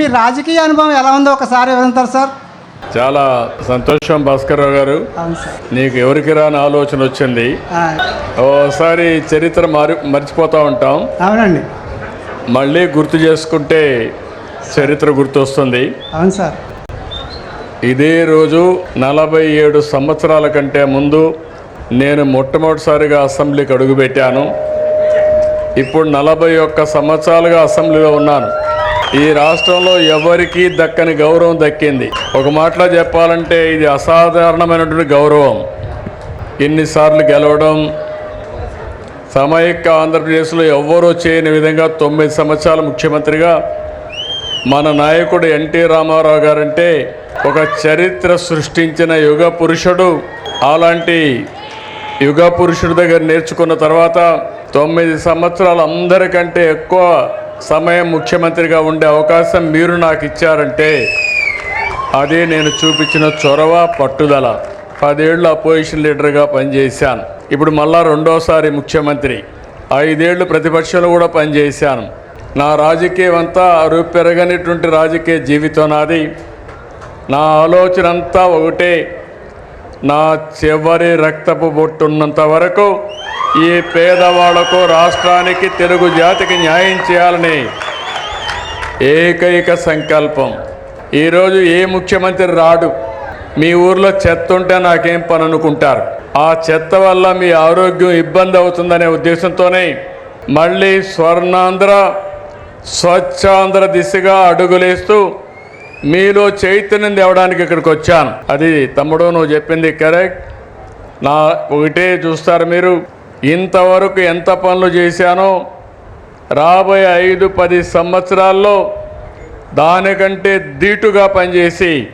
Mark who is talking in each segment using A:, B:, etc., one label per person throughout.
A: మీ రాజకీయ అనుభవం ఎలా ఉందో ఒకసారి వివరించారు సార్.
B: చాలా సంతోషం భాస్కర్ రావు గారు. నీకు ఎవరికి రాని ఆలోచన వచ్చింది. ఓసారి చరిత్ర మారి మర్చిపోతూ ఉంటాం.
A: అవునండి.
B: మళ్ళీ గుర్తు చేసుకుంటే చరిత్ర గుర్తొస్తుంది.
A: అవును సార్.
B: ఇదే రోజు నలభై ఏడు సంవత్సరాల కంటే ముందు నేను మొట్టమొదటిసారిగా అసెంబ్లీకి అడుగుపెట్టాను. ఇప్పుడు నలభై ఒక్క సంవత్సరాలుగా అసెంబ్లీలో ఉన్నాను. ఈ రాష్ట్రంలో ఎవరికీ దక్కని గౌరవం దక్కింది. ఒక మాటలో చెప్పాలంటే ఇది అసాధారణమైనటువంటి గౌరవం. ఎన్నిసార్లు గెలవడం సమైక్య ఆంధ్రప్రదేశ్లో ఎవ్వరూ చేయని విధంగా తొమ్మిది సంవత్సరాల ముఖ్యమంత్రిగా మన నాయకుడు ఎన్టీ రామారావు గారంటే ఒక చరిత్ర సృష్టించిన యుగ పురుషుడు. అలాంటి యుగ పురుషుడి దగ్గర నేర్చుకున్న తర్వాత తొమ్మిది సంవత్సరాలు అందరికంటే ఎక్కువ సమయం ముఖ్యమంత్రిగా ఉండే అవకాశం మీరు నాకు ఇచ్చారంటే అదే నేను చూపించిన చొరవ పట్టుదల. పదేళ్ళు అపోజిషన్ లీడర్గా పనిచేశాను. ఇప్పుడు మళ్ళా రెండోసారి ముఖ్యమంత్రి. ఐదేళ్ళు ప్రతిపక్షంలో కూడా పనిచేశాను. నా రాజకీయం అంతా అరువు పెరగనిటువంటి రాజకీయ జీవితం నాది. నా ఆలోచన అంతా ఒకటే. నా చివరి రక్తపు బొట్టున్నంత వరకు ఈ పేదవాళ్ళకు రాష్ట్రానికి తెలుగు జాతికి న్యాయం చేయాలని ఏకైక సంకల్పం. ఈరోజు ఏ ముఖ్యమంత్రి రాడు? మీ ఊర్లో చెత్త ఉంటే నాకేం పని అనుకుంటారు ఆ చెత్త వల్ల మీ ఆరోగ్యం ఇబ్బంది అవుతుందనే ఉద్దేశంతోనే మళ్ళీ స్వర్ణాంధ్ర స్వచ్ఛాంధ్ర దిశగా అడుగులేస్తూ మీలో చైతన్యం తేవడానికి ఇక్కడికి వచ్చాను. అది తమ్ముడు నువ్వు చెప్పింది కరెక్ట్. నా ఒకటే చూస్తారు మీరు. ఇంతవరకు ఎంత పనులు చేశానో రాబోయే ఐదు పది సంవత్సరాల్లో దానికంటే ధీటుగా పనిచేసి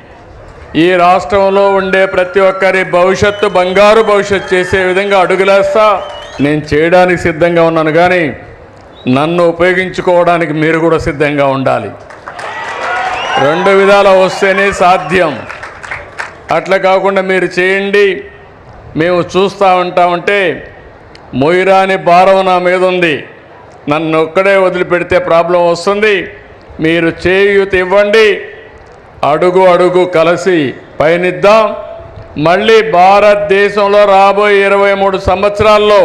B: ఈ రాష్ట్రంలో ఉండే ప్రతి ఒక్కరి భవిష్యత్తు బంగారు భవిష్యత్తు చేసే విధంగా అడుగులేస్తా నేను చేయడానికి సిద్ధంగా ఉన్నాను. కానీ నన్ను ఉపయోగించుకోవడానికి మీరు కూడా సిద్ధంగా ఉండాలి. రెండు విధాల వస్తేనే సాధ్యం. అట్లా కాకుండా మీరు చేయండి. మేము చూస్తూ ఉంటామంటే మొయిరాని భారం నా మీద ఉంది. నన్ను ఒక్కడే వదిలిపెడితే ప్రాబ్లం వస్తుంది. మీరు చేయూత ఇవ్వండి అడుగు అడుగు కలిసి పయనిద్దాం. మళ్ళీ భారతదేశంలో రాబోయే ఇరవై మూడు సంవత్సరాల్లో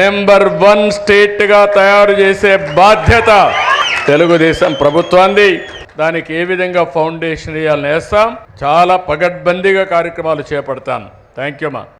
B: నెంబర్ వన్ స్టేట్గా తయారు చేసే బాధ్యత తెలుగుదేశం ప్రభుత్వాన్ని దానికి ఏ విధంగా ఫౌండేషన్ వేయాలని వేస్తాం. చాలా పగడ్బందీగా కార్యక్రమాలు చేపడతాను థ్యాంక్ యూ మా